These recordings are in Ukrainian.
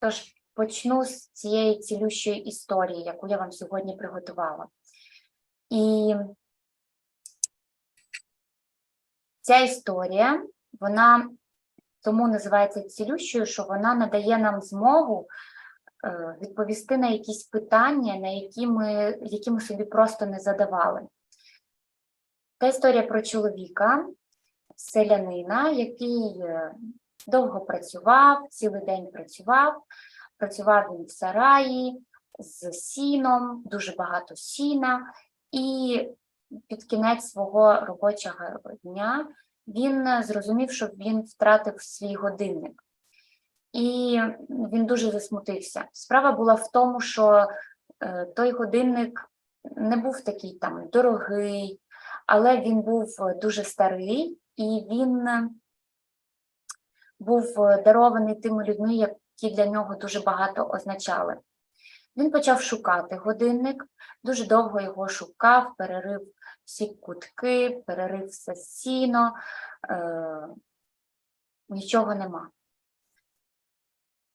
Тож почну з цієї цілющої історії, яку я вам сьогодні приготувала. І ця історія, вона тому називається цілющою, що вона надає нам змогу е, відповісти на якісь питання, на які ми, які ми собі просто не задавали. Та історія про чоловіка, селянина, який е, довго працював, цілий день працював. Працював він в сараї з сіном, дуже багато сіна, і під кінець свого робочого дня він зрозумів, що він втратив свій годинник. І він дуже засмутився. Справа була в тому, що е, той годинник не був такий там дорогий, але він був е, дуже старий, і він був е, дарований тими людьми, які для нього дуже багато означали. Він почав шукати годинник, дуже довго його шукав, перерив всі кутки, перерив все сіно, е, нічого нема.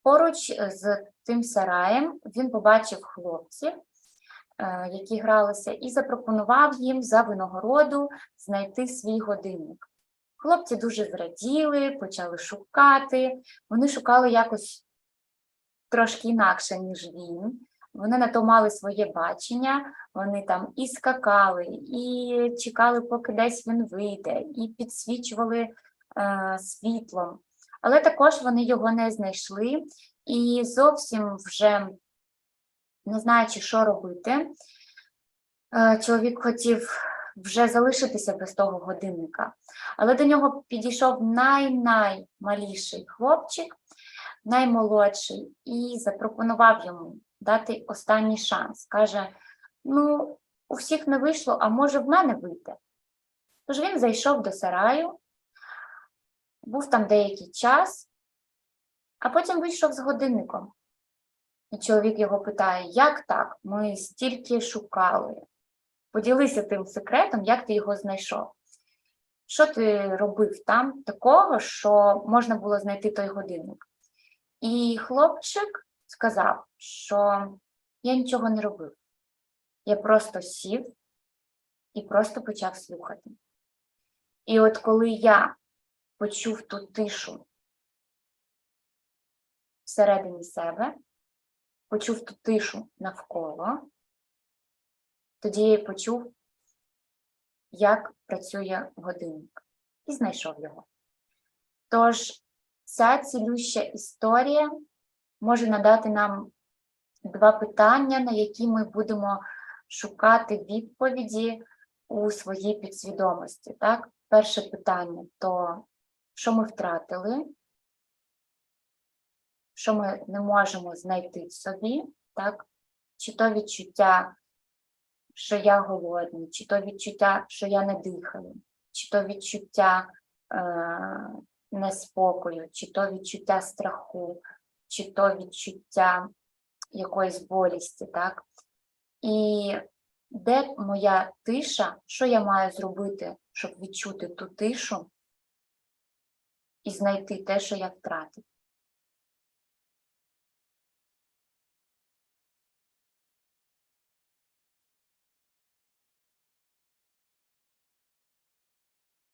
Поруч з тим сараєм він побачив хлопців, е, які гралися, і запропонував їм за винагороду знайти свій годинник. Хлопці дуже зраділи, почали шукати. Вони шукали якось трошки інакше, ніж він. Вони на то мали своє бачення, вони там і скакали, і чекали, поки десь він вийде, і підсвічували е, світлом. Але також вони його не знайшли і зовсім вже не знаючи, що робити, е, чоловік хотів вже залишитися без того годинника. Але до нього підійшов най-наймаліший хлопчик, наймолодший, і запропонував йому дати останній шанс. Каже: ну, у всіх не вийшло, а може в мене вийде. Тож він зайшов до сараю, був там деякий час, а потім вийшов з годинником. І чоловік його питає: як так? Ми стільки шукали. Поділися тим секретом, як ти його знайшов. Що ти робив там такого, що можна було знайти той годинник? І хлопчик сказав, що я нічого не робив. Я просто сів і просто почав слухати. І от коли я почув ту тишу всередині себе, почув ту тишу навколо, тоді я почув, як працює годинник, і знайшов його. Тож ця цілюща історія може надати нам два питання, на які ми будемо шукати відповіді у своїй підсвідомості. Так? Перше питання то, що ми втратили, що ми не можемо знайти в собі, так? чи то відчуття, що я голодний, чи то відчуття, що я не дихаю, чи то відчуття е, неспокою, чи то відчуття страху, чи то відчуття якоїсь болісті, так? І де моя тиша, що я маю зробити, щоб відчути ту тишу і знайти те, що я втратив?